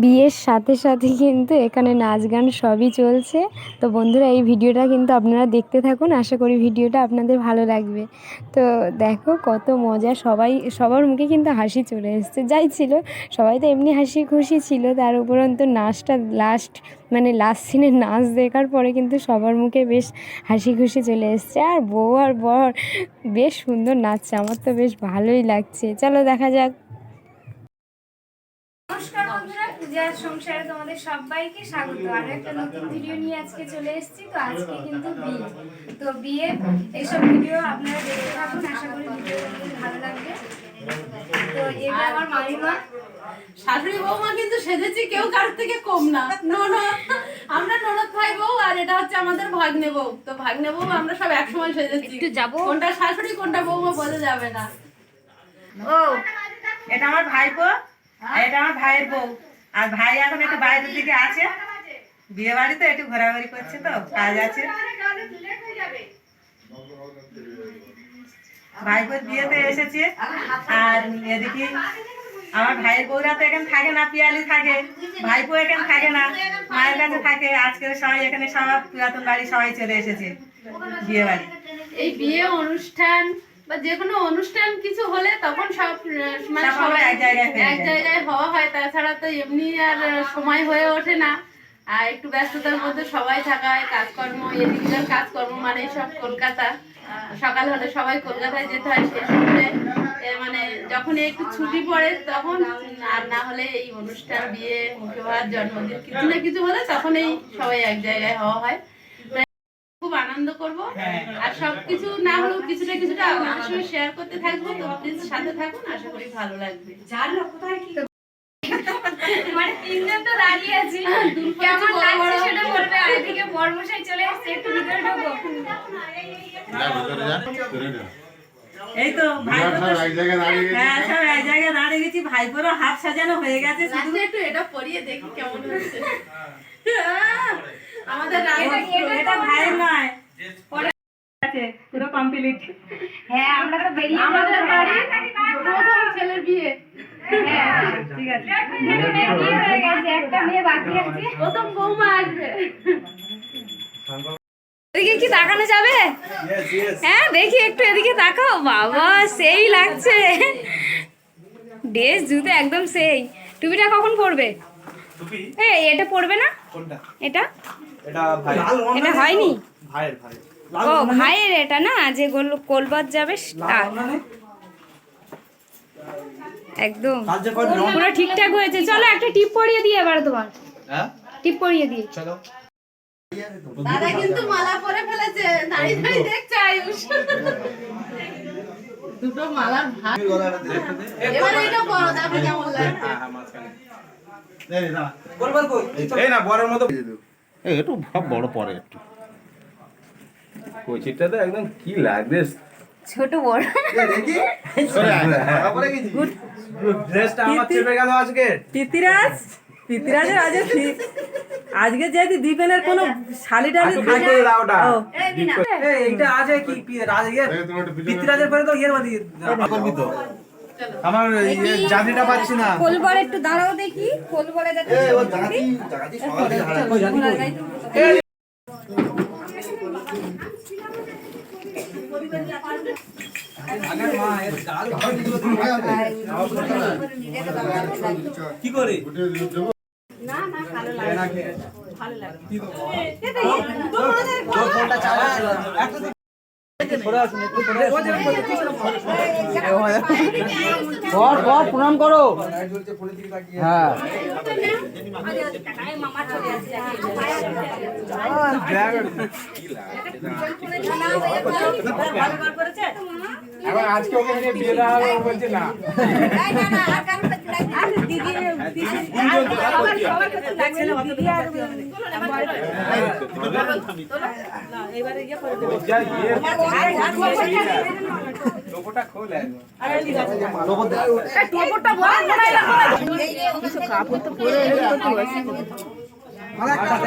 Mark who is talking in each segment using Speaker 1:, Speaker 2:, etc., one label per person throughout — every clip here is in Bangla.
Speaker 1: বিয়ের সাথে সাথে কিন্তু এখানে নাচ গান সবই চলছে। তো বন্ধুরা, এই ভিডিওটা কিন্তু আপনারা দেখতে থাকুন। আশা করি ভিডিওটা আপনাদের ভালো লাগবে। তো দেখো কত মজা, সবাই, সবার মুখে কিন্তু হাসি চলে এসছে। যাই ছিল, সবাই তো এমনি হাসি খুশি ছিল। তার উপরন্তু নাচটা লাস্ট মানে লাস্ট সিনে নাচ দেখার পরে কিন্তু সবার মুখে বেশ হাসি খুশি চলে এসছে। আর বউ আর বর, বেশ সুন্দর নাচছে। আমার তো বেশ ভালোই লাগছে। চলো দেখা যাক। নমস্কার বন্ধুরা পূজার সংসারে তোমাদের সবাইকে স্বাগত। আরও একটা নতুন ভিডিও নিয়ে আজকে চলে এসেছি তো আজকে কিন্তু বিয়ে। তো বিয়ে এইসব ভিডিও আপনারা দেখতে থাকুন আশা করি ভিডিও ভালো লাগবে। তো এবার আমার মামিমা
Speaker 2: শাশুড়ি বৌমা কিন্তু সেজেছি কেউ কারোর থেকে কম না। ননদ আমরা ননদ ভাই বউ আর এটা হচ্ছে আমাদের ভাগ্নে বউ। তো ভাগ্নে বউ আমরা সব একসময় সেজেছি।
Speaker 1: একটু যাব?
Speaker 2: কোনটা শাশুড়ি কোনটা বৌমা বোঝা যাবে না।
Speaker 3: ও এটা আমার ভাইপো? এটা আমার ভাইয়ের বউ। আর ভাই এখন একটু বাইরের দিকে আছে। বিয়ে বাড়িতে একটু ঘোরাঘুরি করছে তো, কাজ আছে। ভাইপোর বিয়েতে এসেছে। আর এদিকে আমার ভাইয়ের বউরা তো এখানে থাকে না, পিয়ালি থাকে। ভাইপো এখানে থাকে না, মায়ের কাছে থাকে। আজকে সবাই এখানে সব পুরাতন বাড়ি সবাই চলে এসেছে বিয়ে বাড়ি
Speaker 2: এই বিয়ে অনুষ্ঠান বা যে কোনো অনুষ্ঠান কিছু হলে তখন সব মানে সবাই
Speaker 3: এক জায়গায়
Speaker 2: হওয়া হয় তাছাড়া তো এমনি আর সময় হয়ে ওঠে না। আর একটু ব্যস্ততার মধ্যে সবাই থাকায় কাজকর্ম এদিককার কাজকর্ম মানে সব কলকাতা সকাল হলে সবাই কলকাতায় যেতে হয় সময় এ, মানে যখন একটু ছুটি পড়ে তখন আর না হলে এই অনুষ্ঠান বিয়ে মুখে ভাত জন্মদিন কিছু না কিছু হলে তখন এই সবাই এক জায়গায় হওয়া হয়। আনন্দ করব। আর সবকিছু না হলেও কিছুটা কিছুটা আপনাদের সঙ্গে শেয়ার করতে থাকব। তো প্লিজ সাথে থাকুন আশা করি ভালো লাগবে।
Speaker 1: মানে তিনজন তো দাঁড়িয়ে আছি। কেমন লাগছে সেটা বলবে? আর এদিকে বর্মশাই চলে এসছে একটু ভিতরে ঢোকো।
Speaker 4: যা ভিতরে যা ভিতরে যা।
Speaker 3: এই তো ভাইপো তো
Speaker 4: সব এক জায়গায় দাঁড়িয়ে গেছি।
Speaker 3: হ্যাঁ সব এক জায়গায় দাঁড়িয়ে গেছি। ভাইপোরও হাত সাজানো হয়ে গেছে শুধু।
Speaker 2: একটু এটা পরিয়ে দেখি কেমন হচ্ছে আমাদের
Speaker 3: এটা ভাইয়ের নয় আছে পুরো কমপ্লিট
Speaker 1: হ্যাঁ আমরা তো বেরিয়ে
Speaker 2: আমাদের বাড়ি প্রথম ছেলের বিয়ে।
Speaker 3: ঠিক আছে
Speaker 1: দুটো মেয়ে বিয়ে হয়ে গেছে একটা মেয়ে বাকি আছে।
Speaker 2: প্রথম বৌমা আসবে।
Speaker 1: এদিকে কি তাকানো যাবে? হ্যাঁ দেখি একটু এদিকে তাকাও। বাবা সেই লাগছে। ড্রেস জুতো একদম সেই। টুপিটা কখন পরবে? এই এটা পরবে না? এটা?
Speaker 5: এটা
Speaker 1: এটা হয়নি?
Speaker 5: ভাইয়ের ভাই
Speaker 1: ও ভাইয়ের এটা না? যে গোল কোলবাদ যাবে তার। একদম। পুরো ঠিকঠাক হয়েছে। চলো একটা টিপ পরিয়ে দিই এবার তোমার।
Speaker 5: হ্যাঁ?
Speaker 1: টিপ পরিয়ে দিই।
Speaker 5: চলো।
Speaker 2: দাদা কিন্তু মালা পরে ফেলেছে। দাঁড়িয়ে দাঁড়িয়ে দেখছে আয়ুষ। দুটো মালার ভাগ। এবার এটা বড় দেখো কেমন লাগছে।
Speaker 5: এই না বরের মতো।
Speaker 4: এই একটু ভাব বড় পরে একটু।
Speaker 6: কচিটা তো একদম কি লাগবে?
Speaker 1: ছোট বড়।
Speaker 4: সরে
Speaker 5: ড্রেসটা আমার চেপে গেল আজকে।
Speaker 3: পিতিরাজ পিতিরাজের আজ আজকে যেহেতু দীপেনের কোনো শালি টালি
Speaker 5: দাও ওটা। এইটা আছে কি? ইয়ে পরে তো ইয়ের তো আমার জাতিটা পাচ্ছি না।
Speaker 1: একটু দাঁড়াও দেখি। কোল বড়
Speaker 5: কি করে?
Speaker 7: না না ভালো লাগে ভালো বর প্রণাম করো হ্যাঁ
Speaker 5: আজকে ওকে বিয়ে দেওয়া হবে বলছে না। যা ইয়ে লোকটা খোলে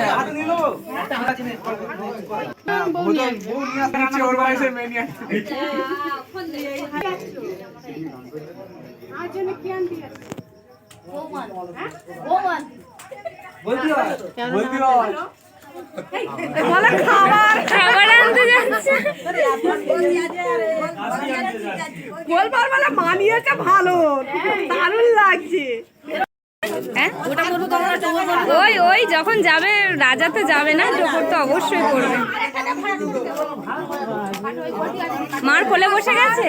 Speaker 5: হাত নিল বউ
Speaker 7: হয়? বলতে হয়
Speaker 1: খাবার। আনতে যাচ্ছে।
Speaker 3: গোলপার মানে মানিয়েছে ভালো। দারুণ লাগছে।
Speaker 1: হ্যাঁ? ওই ওই, যখন যাবে রাজা তো যাবে না? টোপর তো অবশ্যই করবে। মার কোলে বসে গেছে?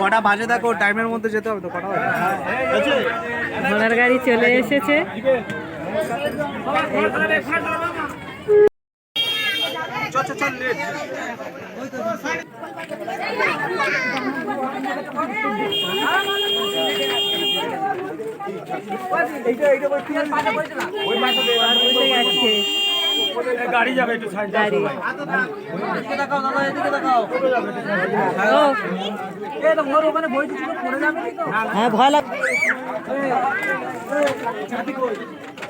Speaker 7: কটা বাজে দেখো টাইমের মধ্যে যেতে হবে তো কটা বাজে?
Speaker 2: গাড়ি চলে এসেছে
Speaker 7: চল চল চল লেট এইটা এইটা বই কি ওই মাথা দে গাড়ি যাবে একটু সাইড গাড়ি এদিকে দেখাও দাদা এদিকে দেখাও এই তো মোর ওখানে বই দিছিল পড়ে যাবে তো হ্যাঁ ভয় লাগ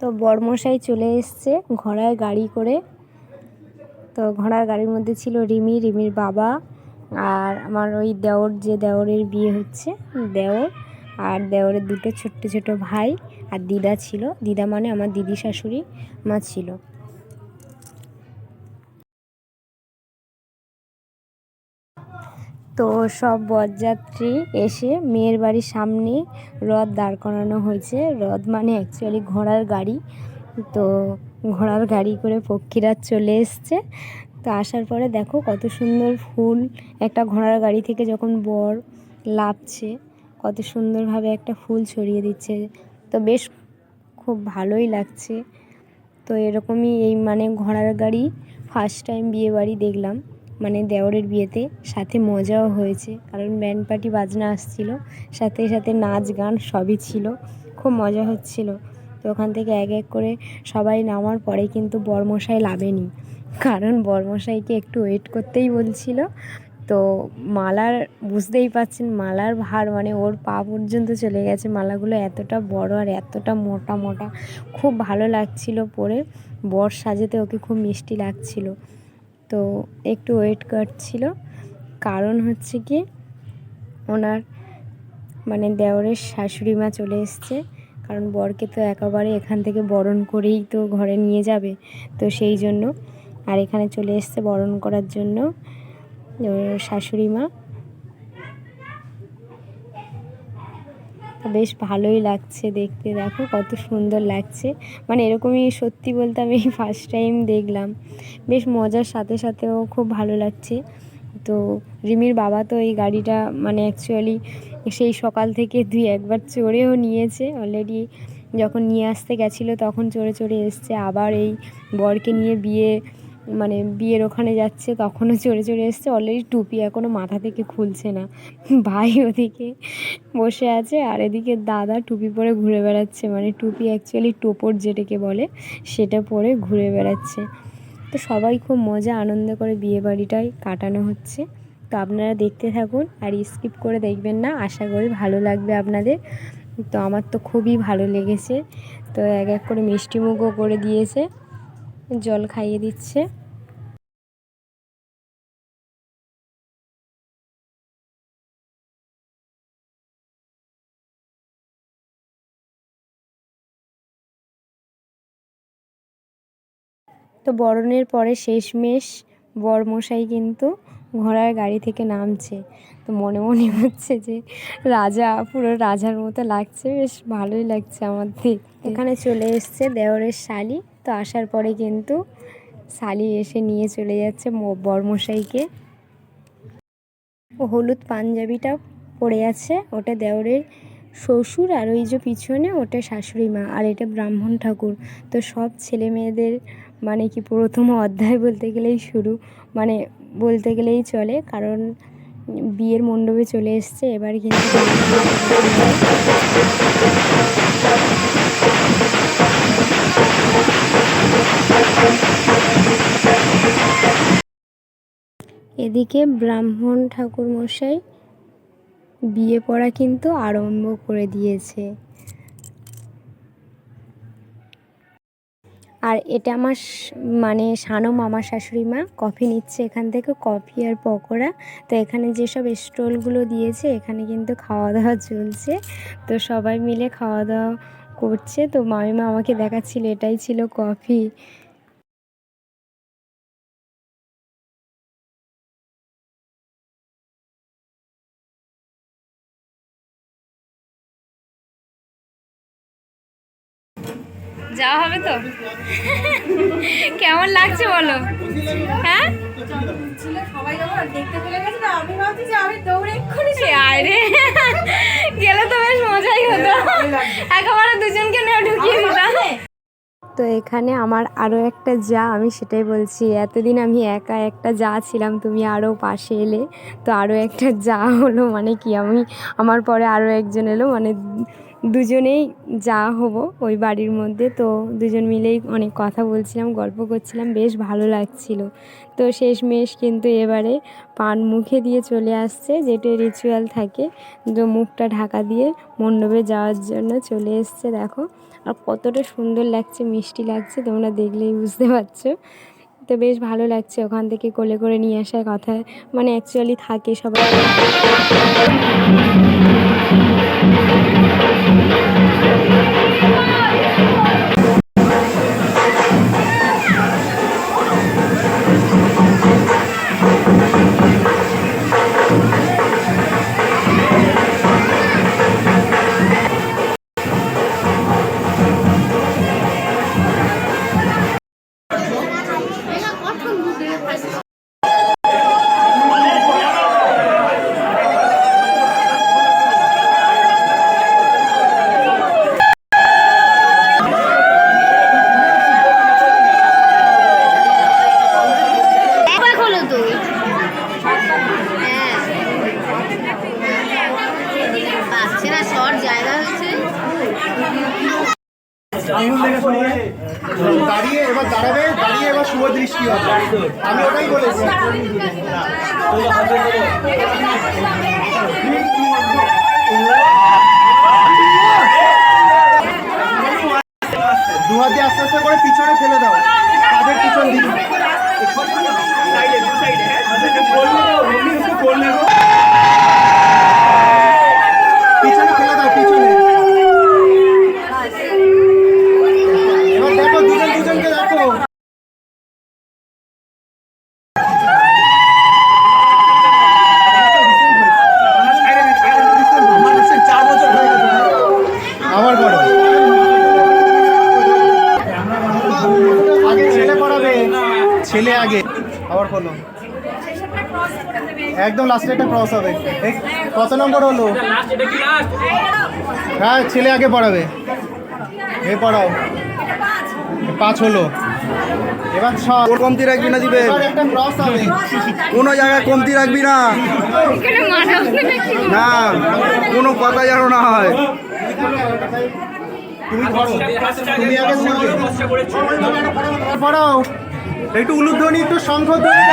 Speaker 1: তো বড়মশাই চলে এসছে ঘোড়ায় গাড়ি করে। তো ঘোড়ার গাড়ির মধ্যে ছিল রিমি, রিমির বাবা আর আমার ওই দেওর, যে দেওরের বিয়ে হচ্ছে, দেওর আর দেওরের দুটো ছোট্ট ছোট ভাই আর দিদা ছিল। দিদা মানে আমার দিদি শাশুড়ি, মা ছিল। তো সব বরযাত্রী এসে মেয়ের বাড়ির সামনে রথ দাঁড় করানো হয়েছে। রথ মানে অ্যাকচুয়ালি ঘোড়ার গাড়ি। তো ঘোড়ার গাড়ি করে পক্ষীরা চলে এসছে। তো আসার পরে দেখো কত সুন্দর ফুল। একটা ঘোড়ার গাড়ি থেকে যখন বর লাভছে কত সুন্দরভাবে একটা ফুল ছড়িয়ে দিচ্ছে। তো বেশ খুব ভালোই লাগছে। তো এরকমই এই মানে ঘোড়ার গাড়ি ফার্স্ট টাইম বিয়ে বাড়ি দেখলাম। মানে দেওরের বিয়েতে। সাথে মজাও হয়েছে। কারণ ব্যান্ড পার্টি বাজনা আসছিল। সাথে সাথে নাচ, গান সবই ছিল। খুব মজা হচ্ছিল। তো ওখান থেকে এক এক করে সবাই নামার পরে কিন্তু বরমশাই লাভেনি কারণ বরমশাইকে একটু ওয়েট করতেই বলছিল। তো মালার, বুঝতেই পাচ্ছেন মালার ভার মানে ওর পা পর্যন্ত চলে গেছে। মালাগুলো এতটা বড় আর এতটা মোটা মোটা। খুব ভালো লাগছিল পরে। বর সাজেতে ওকে খুব মিষ্টি লাগছিল। তো একটু ওয়েট করছিল। কারণ হচ্ছে কি, ওনার মানে দেওরের শাশুড়ি মা চলে এসছে। কারণ বরকে তো একেবারে এখান থেকে বরণ করেই তো ঘরে নিয়ে যাবে। তো সেই জন্য, আর এখানে চলে এসছে বরণ করার জন্য শাশুড়ি মা। বেশ ভালোই লাগছে দেখতে। দেখো কত সুন্দর লাগছে। মানে এরকমই সত্যি বলতে আমি ফার্স্ট টাইম দেখলাম। বেশ মজার সাথে সাথেও খুব ভালো লাগছে। তো রিমির বাবা তো এই গাড়িটা মানে অ্যাকচুয়ালি সেই সকাল থেকে দুই একবার চড়েও নিয়েছে। অলরেডি যখন নিয়ে আসতে গেছিল তখন চড়ে চড়ে এসছে। আবার এই বরকে নিয়ে বিয়ে মানে বিয়ের ওখানে যাচ্ছে, তখনও চড়ে চড়ে এসছে। অলরেডি টুপি এখনও মাথা থেকে খুলছে না। ভাই ওদিকে বসে আছে আর এদিকে দাদা টুপি পরে ঘুরে বেড়াচ্ছে। মানে টুপি অ্যাকচুয়ালি টোপর যেটাকে বলে, সেটা পরে ঘুরে বেড়াচ্ছে। তো সবাই খুব মজা, আনন্দ করে বিয়ে বাড়িটাই কাটানো হচ্ছে। তো আপনারা দেখতে থাকুন আর স্কিপ করে দেখবেন না। আশা করি ভালো লাগবে আপনাদের। তো আমার তো খুবই ভালো লেগেছে। তো এক এক করে মিষ্টি মুখও করে দিয়েছে। জল খাইয়ে দিচ্ছে। তো বরণের পরে শেষমেশ বরমশাই কিন্তু ঘোড়ার গাড়ি থেকে নামছে। তো মনে মনে হচ্ছে যে রাজা, পুরো রাজার মতো লাগছে। বেশ ভালোই লাগছে আমার দেখতে এখানে চলে এসছে দেওরের শালি। তো আসার পরে কিন্তু শালি এসে নিয়ে চলে যাচ্ছে বরমশাইকে। হলুদ পাঞ্জাবিটা পরে আছে, ওটা দেওরের শ্বশুর আর ওই যে পিছনে ওটা শাশুড়ি মা, আর এটা ব্রাহ্মণ ঠাকুর। তো সব ছেলে মেয়েদের মানে কি প্রথম অধ্যায় বলতে গেলেই শুরু মানে বলতে গেলেই চলে, কারণ বিয়ের মণ্ডপে চলে এসছে, এবার কিন্তু এদিকে ব্রাহ্মণ ঠাকুর মশাই বিয়ে পড়া কিন্তু আরম্ভ করে দিয়েছে। আর এটা আমার মানে সানো মামা শাশুড়ি মা কফি নিচ্ছে এখান থেকে, কফি আর পকোড়া। তো এখানে যেসব স্টলগুলো দিয়েছে, এখানে কিন্তু খাওয়া দাওয়া চলছে। তো সবাই মিলে খাওয়া দাওয়া করছে। তো মামিমা আমাকে দেখাচ্ছিল, এটাই ছিল কফি। যাওয়া হবে তো? কেমন লাগছে বলো? হ্যাঁ? আরে গেলে তো বেশ মজাই হতো। একেবারে দুজনকে নিয়ে ঢুকিয়ে দিলাম। তো এখানে আমার আরও একটা যা আমি সেটাই বলছি এতদিন আমি একা একটা যা ছিলাম তুমি আরও পাশে এলে তো আরও একটা যা হলো মানে কি আমি আমার পরে আরও একজন এলো মানে দুজনেই যা হব ওই বাড়ির মধ্যে। তো দুজন মিলেই অনেক কথা বলছিলাম, গল্প করছিলাম, বেশ ভালো লাগছিল। তো শেষ শেষমেশ কিন্তু এবারে পান মুখে দিয়ে চলে আসছে, যেটা রিচুয়াল থাকে। যে মুখটা ঢাকা দিয়ে মণ্ডপে যাওয়ার জন্য চলে এসছে, দেখো। আর কতটা সুন্দর লাগছে, মিষ্টি লাগছে, তোমরা দেখলেই বুঝতে পারছ। তো বেশ ভালো লাগছে ওখান থেকে কোলে করে নিয়ে আসার কথা। মানে অ্যাকচুয়ালি থাকে সবাই।
Speaker 5: দাঁড়িয়ে এবার দাঁড়াবে, দাঁড়িয়ে এবার শুভ দৃষ্টি হবে। আমি ওটাই বলেছি। দু হাত আস্তে আস্তে করে পিছনে ফেলে দাও। তাদের পিছন দিকে। পিছনে ফেলে দাও, পিছনে। ছেলে আগে। আবার বলো একদম লাস্টে একটা ক্রস হবে। কত নম্বর হলো? হ্যাঁ ছেলে আগে পড়াবে। এ পড়াও। পাঁচ হলো।
Speaker 4: এবার সব।
Speaker 5: তোর কমতি রাখবি না দিবে।
Speaker 4: একটা ক্রস হবে।
Speaker 5: কোনো জায়গায় কমতি রাখবি না। না কোনো কথা যেন না হয়।
Speaker 4: তুমি ধরো তুমি আগে পড়াও। একটু উলুধ্বনি একটু শঙ্খধ্বনি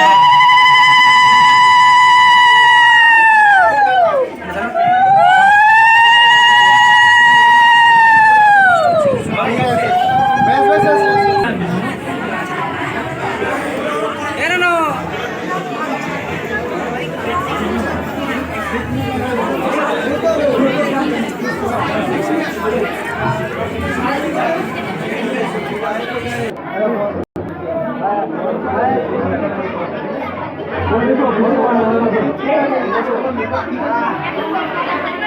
Speaker 4: Coba.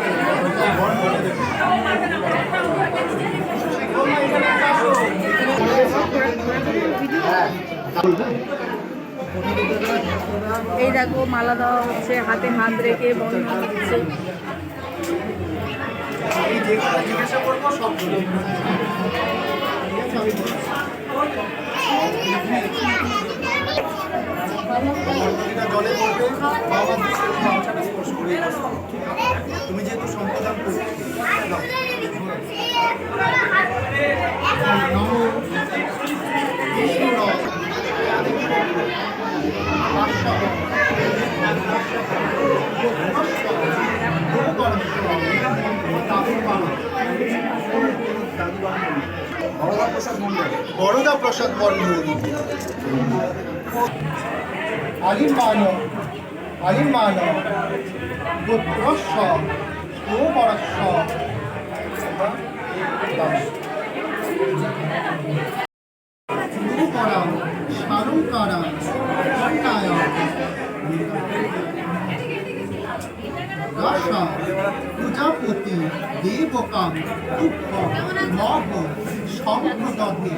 Speaker 6: এই দেখো মালা দেওয়া হচ্ছে হাতে হাত রেখে বন্ধন হচ্ছে।
Speaker 4: জলে পড়বে বাবা গামছাটা স্পর্শ করে তুমি যেহেতু সম্প্রদান করছ নমো বিষ্ণু বরদা প্রসাদ মন্ডল। আলিমান আলিমান সারঙ্কারাম খণ্ডায় দশ প্রজাপতি দেবকাম মহ শঙ্খদহে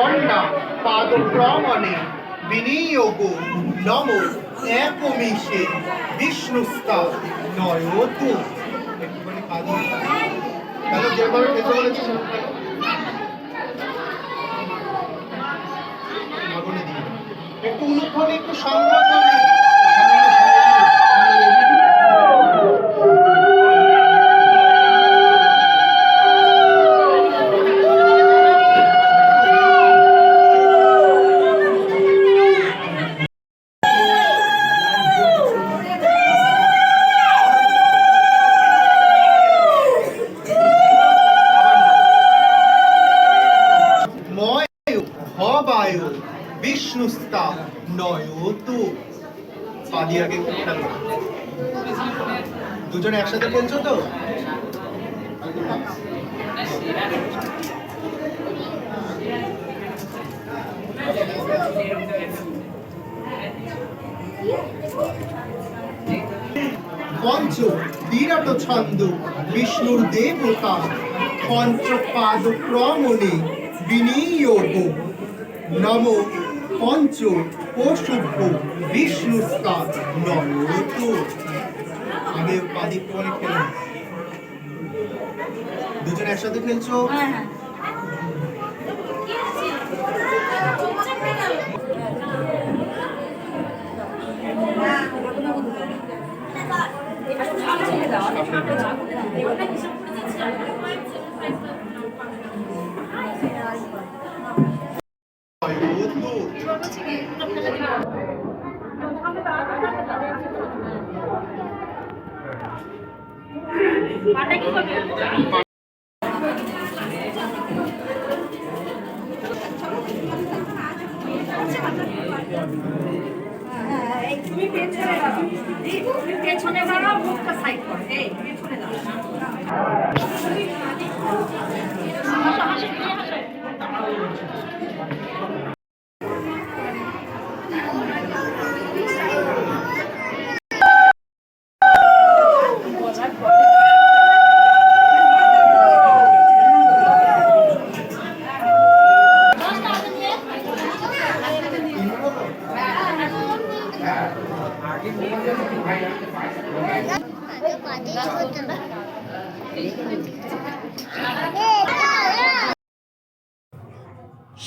Speaker 4: কন্যা পাদক্রমণে বিনিয়োগ নম একমিশে বিষ্ণুস্তা নয়তু। একটুখানি পা দিয়ে একটু উলুধ্বনি একটু সংগঠনে দুজনে একসাথে খেলছো তো? পঞ্চ বিরাট ছন্দ বিষ্ণুর দেবতা পঞ্চপাদ ক্রমণে বিনিয়োগ। নম পঞ্চ পশুভ্য বিষ্ণুস্তা নয়ত আগে পাদিপ করে খেলেন দুজন একসাথে খেলছো? নয়ত
Speaker 6: পাঠাই কি করবি?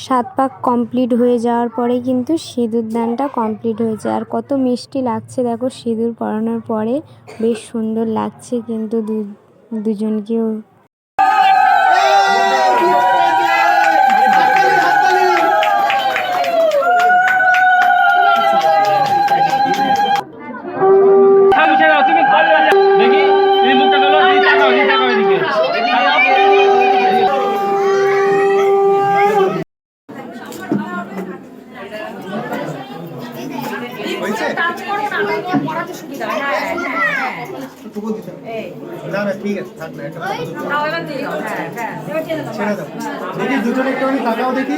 Speaker 1: সাত পাক কমপ্লিট হয়ে যাওয়ার পরে কিন্তু সিঁদুর দানটা কমপ্লিট হয়েছে। আর কত মিষ্টি লাগছে দেখো, সিঁদুর পরানোর পরে বেশ সুন্দর লাগছে কিন্তু দুজনকেও
Speaker 4: ছেড়ে দাও দেখি দুজনে একটুখানি দেখি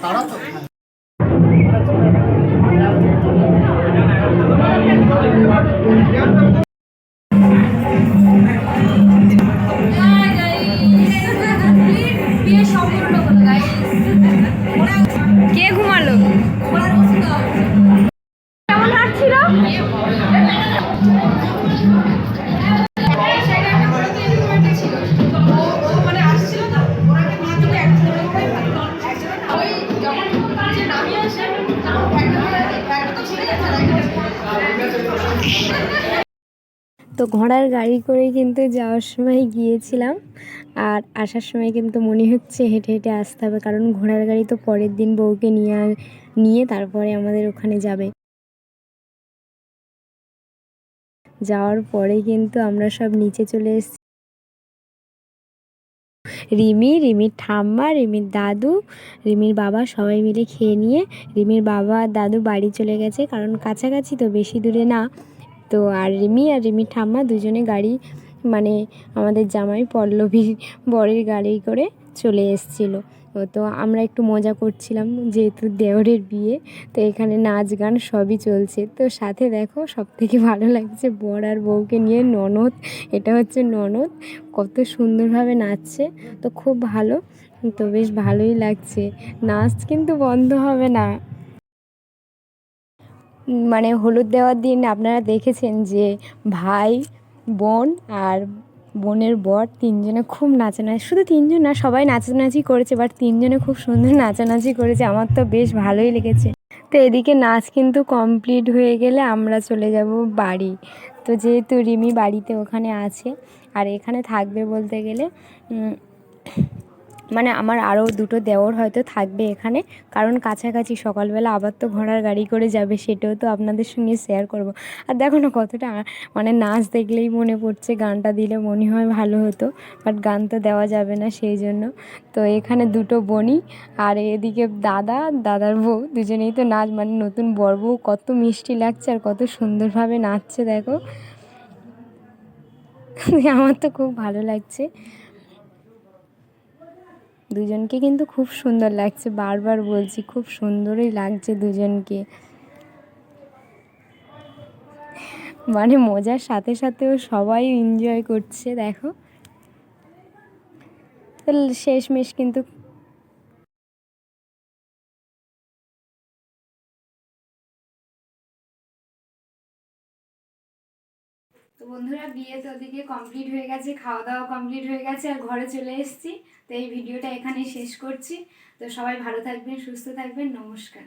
Speaker 4: তারা তো
Speaker 1: তো ঘোড়ার গাড়ি করে কিন্তু যাওয়ার সময় গিয়েছিলাম। আর আসার সময় কিন্তু মনে হচ্ছে হেঁটে হেঁটে আসতে হবে, কারণ ঘোড়ার গাড়ি তো পরের দিন বউকে নিয়ে নিয়ে তারপরে আমাদের ওখানে যাবে। যাওয়ার পরে কিন্তু আমরা সব নিচে চলে এসেছি। রিমি, রিমির ঠাম্মা, রিমির দাদু, রিমির বাবা সবাই মিলে খেয়ে নিয়ে, রিমির বাবা আর দাদু বাড়ি চলে গেছে, কারণ কাছাকাছি তো বেশি দূরে না। তো আর রিমি আর রিমি ঠাম্মা দুজনে গাড়ি মানে আমাদের জামাই পল্লবী বরের গাড়ি করে চলে এসেছিল। তো আমরা একটু মজা করছিলাম যেহেতু দেওরের বিয়ে, তো এখানে নাচ গান সবই চলছে। তো সাথে দেখো সব থেকে ভালো লাগছে বর আর বউকে নিয়ে ননদ, এটা হচ্ছে ননদ, কত সুন্দরভাবে নাচছে, তো খুব ভালো, তো বেশ ভালোই লাগছে। নাচ কিন্তু বন্ধ হবে না। মানে হলুদ দেওয়ার দিন আপনারা দেখেছেন যে ভাই, বোন আর বোনের বর তিনজনে খুব নাচানাচি, শুধু তিনজন না, সবাই নাচানাচি করেছে বাট তিনজনে খুব সুন্দর নাচানাচি করেছে। আমার তো বেশ ভালোই লেগেছে। তো এদিকে নাচ কিন্তু কমপ্লিট হয়ে গেলে আমরা চলে যাব বাড়ি। তো যেহেতু রিমি বাড়িতে ওখানে আছে, আর এখানে থাকবে বলতে গেলে মানে আমার আরও দুটো দেওর হয়তো থাকবে এখানে। কারণ কাছাকাছি সকালবেলা আবার তো ঘোড়ার গাড়ি করে যাবে, সেটাও তো আপনাদের সঙ্গে শেয়ার করব। আর দেখো না কতটা মানে নাচ দেখলেই মনে পড়ছে, গানটা দিলে মনে হয় ভালো হতো বাট গান তো দেওয়া যাবে না সেই জন্য। তো এখানে দুটো বনি, আর এদিকে দাদা, দাদার বউ, দুজনেই তো নাচ মানে নতুন বর বউ, কত মিষ্টি লাগছে আর কত সুন্দরভাবে নাচছে, দেখো। আমার তো খুব ভালো লাগছে। দুজনকে কিন্তু খুব সুন্দর লাগছে, বারবার বলছি খুব সুন্দরই লাগছে দুজনকে। মানে মজার সাথে সাথেও সবাই এনজয় করছে, দেখো। শেষমেশ কিন্তু বন্ধুরা, বিয়ে তো ওদিকে কমপ্লিট হয়ে গেছে খাওয়া দাওয়া কমপ্লিট হয়ে গেছে, আর ঘরে চলে এসেছি। তো এই ভিডিওটা এখানেই শেষ করছি। তো সবাই ভালো থাকবেন, সুস্থ থাকবেন, নমস্কার।